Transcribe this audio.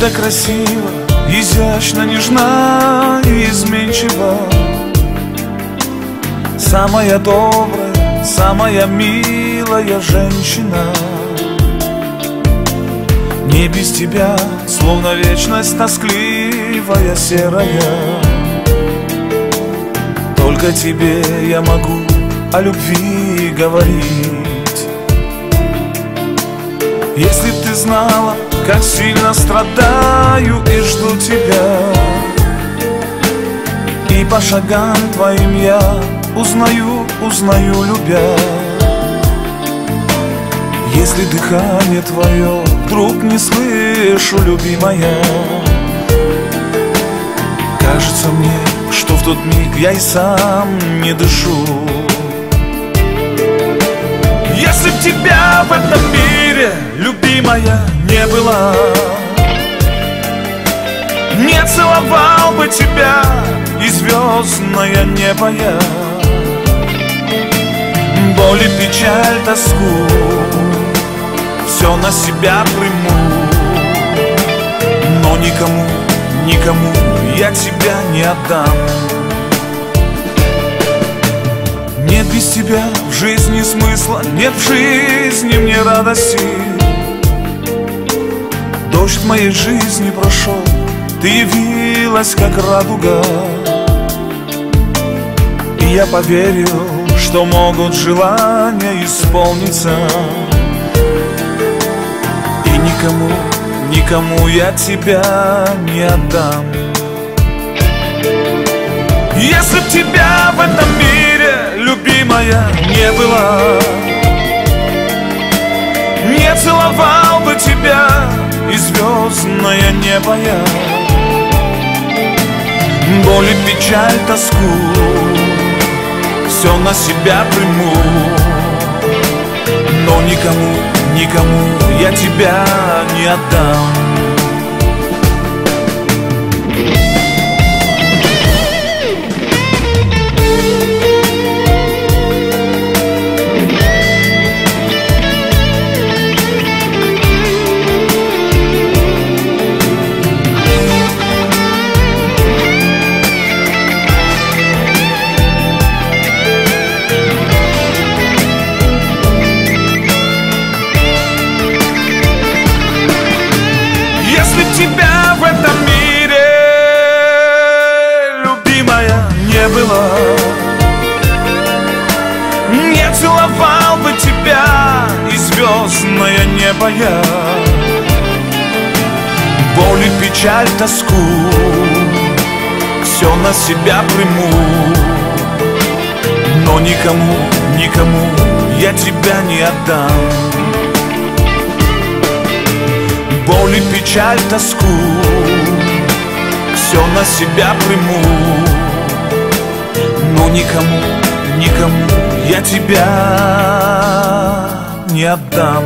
так красиво, изящно, нежна и изменчива Самая добрая, самая милая женщина. Не без тебя, словно вечность тоскливая, серая. Только тебе я могу о любви говорить. Если б ты знала, как сильно страдаю и жду тебя. И по шагам твоим я узнаю, узнаю, любя. Если дыхание твое вдруг не слышу, любимая Кажется мне, что в тот миг я и сам не дышу. Если б тебя в этом мире, любимая, не было. Не целовал бы тебя и звездное небо. Я Боль и печаль, тоску Все на себя приму. Но никому, никому я тебя не отдам без тебя в жизни смысла Нет в жизни мне радости. Дождь моей жизни прошел Ты явилась, как радуга. И я поверил, что могут желания исполниться. И никому, никому я тебя не отдам. Если б тебя в этом мире, звездное небо я Боль и печаль, тоску Все на себя приму. Но никому, никому я тебя не отдам тебя в этом мире, любимая, не было Не целовал бы тебя и звездное небо я. Боль и печаль, тоску Все на себя приму. Но никому, никому я тебя не отдам Боль и печаль, тоску. Все на себя приму. Но никому, никому я тебя не отдам